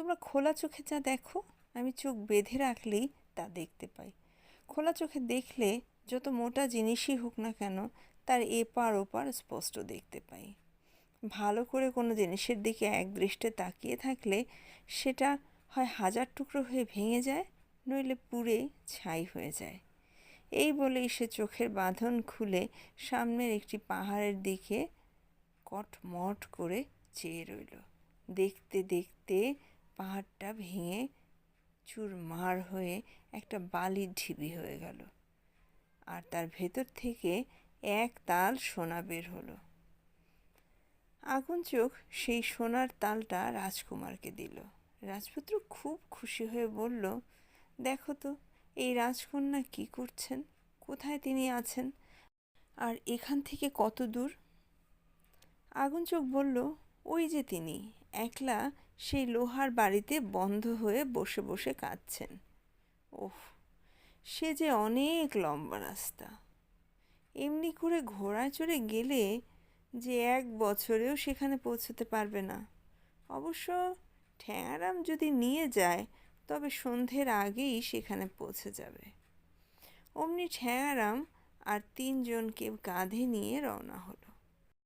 তোমরা খোলা চোখে যা দেখো, আমি চোখ বেঁধে রাখলেই তা দেখতে পাই। খোলা চোখে দেখলে যত মোটা জিনিসই হোক না কেন, তার এপার ওপার স্পষ্ট দেখতে পাই। ভালো করে কোনো জিনিসের দিকে এক দৃষ্টে তাকিয়ে থাকলে সেটা হয় হাজার টুকরো হয়ে ভেঙে যায়, নইলে পুড়ে ছাই হয়ে যায়। এই বলেই সে চোখের বাঁধন খুলে সামনের একটি পাহাড়ের দিকে কটমট করে চেয়ে রইল। দেখতে দেখতে পাহাড়টা ভেঙে চুরমার হয়ে একটা বালির ঢিবি হয়ে গেল। আর তার ভেতর থেকে এক তাল সোনা বের হলো। আগুন চোখ সেই সোনার তালটা রাজকুমারকে দিল। রাজপুত্র খুব খুশি হয়ে বলল, দেখো তো, এই রাজকন্যা কি করছেন? কোথায় তিনি আছেন? আর এখান থেকে কত দূর? আগুন চোখ বলল, ওই যে তিনি, একলা সেই লোহার বাড়িতে বন্ধ হয়ে বসে বসে কাঁদছেন। ওহ, সে যে অনেক লম্বা রাস্তা। এমনি করে ঘোড়ায় চড়ে গেলে যে এক বছরেও সেখানে পৌঁছতে পারবে না। অবশ্য ঠ্যাঙারাম যদি নিয়ে যায়, তবে সন্ধ্যের আগেই সেখানে পৌঁছে যাবে। অমনি ঠ্যাঙারাম আর তিনজনকে কাঁধে নিয়ে রওনা হলো।